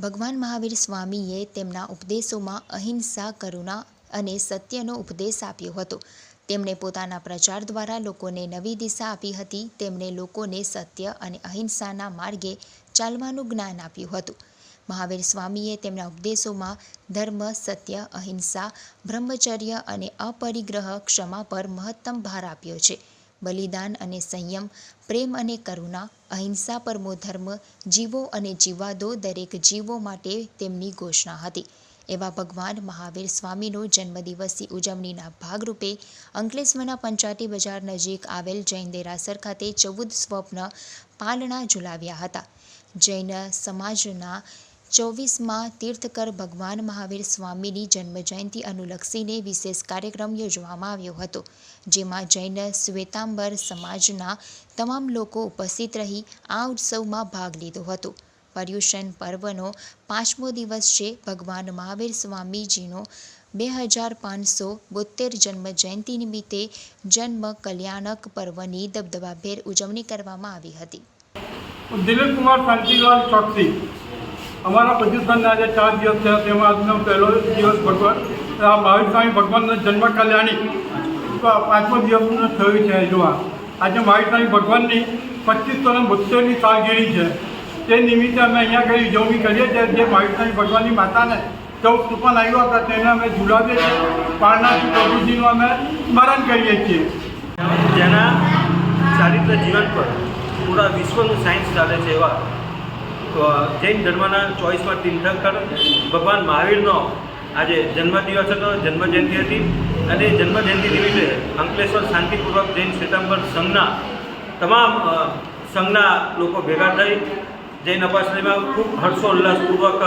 ભગવાન મહાવીર સ્વામીએ તેમના ઉપદેશોમાં અહિંસા, કરુણા અને સત્યનો ઉપદેશ આપ્યો હતો. તેમણે પોતાના પ્રચાર દ્વારા લોકોને નવી દિશા આપી હતી. તેમણે લોકોને સત્ય અને અહિંસાના માર્ગે ચાલવાનું જ્ઞાન આપ્યું હતું. મહાવીર સ્વામીએ તેમના ઉપદેશોમાં ધર્મ, સત્ય, અહિંસા, બ્રહ્મચર્ય અને અપરિગ્રહ ક્ષમા પર મહત્તમ ભાર આપ્યો છે. બલિદાન અને સંયમ, પ્રેમ અને કરુણા, અહિંસા પરમો ધર્મ, જીવો અને જીવાદો દરેક જીવો માટે તેમની ઘોષણા હતી. એવા ભગવાન મહાવીર સ્વામીનો જન્મદિવસની ઉજવણીના ભાગરૂપે અંકલેશ્વરના પંચાટી બજાર નજીક આવેલ જૈન દેરાસર ખાતે ચૌદ સ્વપ્ન પાલણા ઝુલાવ્યા હતા. જૈન સમાજના ચોવીસમાં તીર્થકર ભગવાન મહાવીર સ્વામીની જન્મજયંતિ અનુલક્ષીને વિશેષ કાર્યક્રમ યોજવામાં આવ્યો હતો, જેમાં જૈન શ્વેતાંબર સમાજના તમામ લોકો ઉપસ્થિત રહી આ ઉત્સવમાં ભાગ લીધો હતો. પર્યુષણ પર્વનો પાંચમો દિવસ છે ભગવાન મહાવીર સ્વામીજીનો બે હજાર પાંચસો બોતેર જન્મ જયંતિ નિમિત્તે જન્મ કલ્યાણક પર્વની દબદબાભેર ઉજવણી કરવામાં આવી હતી. દિલીપ કુમાર શાંતિલાલ ચોકસી અમારા પ્રદૂષણના આજે ચાર દિવસ થયા તેમાં આજનો પહેલો દિવસ ભગવાન, આ મહાવીર સ્વામી ભગવાનના જન્મ કલ્યાણી. તો પાંચમો દિવસનો થયું છે જોવા આજે મહાવીર સ્વામી ભગવાનની પચીસો ને બોતેરની સાલગીરી છે. તે નિમિત્તે અમે અહીંયા કરી ઉજવણી કરીએ છીએ. જે મહાવીર સ્વામી ભગવાનની માતાને ચૌદ તૂફાન આવ્યો હતા, તેને અમે ઝુલાવીએ છીએ પારનાથી પ્રભુજીનું અમે સ્મરણ કરીએ છીએ. જેના ચારિત્ર જીવન પર પૂરા વિશ્વનું સાયન્સ ચાલે છે એવા જૈન ધર્મના ચોઈસમાં તીર્થંકર ભગવાન મહાવીરનો આજે જન્મદિવસ હતો, જન્મજયંતિ હતી. અને જન્મજયંતિ નિમિત્તે અંકલેશ્વર શાંતિપૂર્વક જૈન શ્વેતાંબર સંઘના તમામ સંઘના લોકો ભેગા થઈ જૈન અપાશ્રયમાં ખૂબ હર્ષોલ્લાસપૂર્વક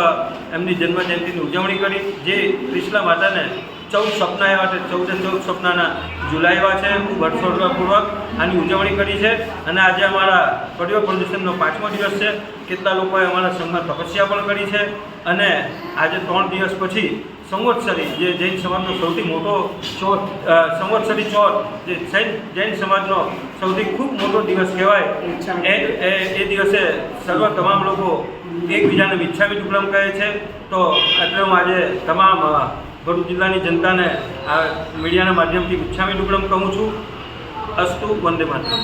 એમની જન્મજયંતિની ઉજવણી કરી. જે કૃષ્ણ માતાને ચૌદ સપના એવા છે. ચૌદે ચૌદ સ્વપ્નના ઝુલાવ્યા છે ખૂબ હર્ષોલ્લાસપૂર્વક આની ઉજવણી કરી છે. અને આજે અમારા કડિયો પ્રદૂષણનો પાંચમો દિવસ છે. કેટલા લોકોએ અમારા સંઘમાં તપસ્યા પણ કરી છે. અને આજે ત્રણ દિવસ પછી સંવત્સરી, જે જૈન સમાજનો સૌથી મોટો ચોથ સંવત્સરી ચોથ, જે જૈન જૈન સમાજનો સૌથી ખૂબ મોટો દિવસ કહેવાય. એ, એ- દિવસે સર્વ તમામ લોકો એકબીજાને મિચ્છામી દુક્કડમ કહે છે. તો એટલે હું આજે તમામ ભરૂચ જિલ્લાની જનતાને આ મીડિયાના માધ્યમથી ઉચ્છામી દુક્કડમ કહું છું. અસ્તુ વંદે માતરમ.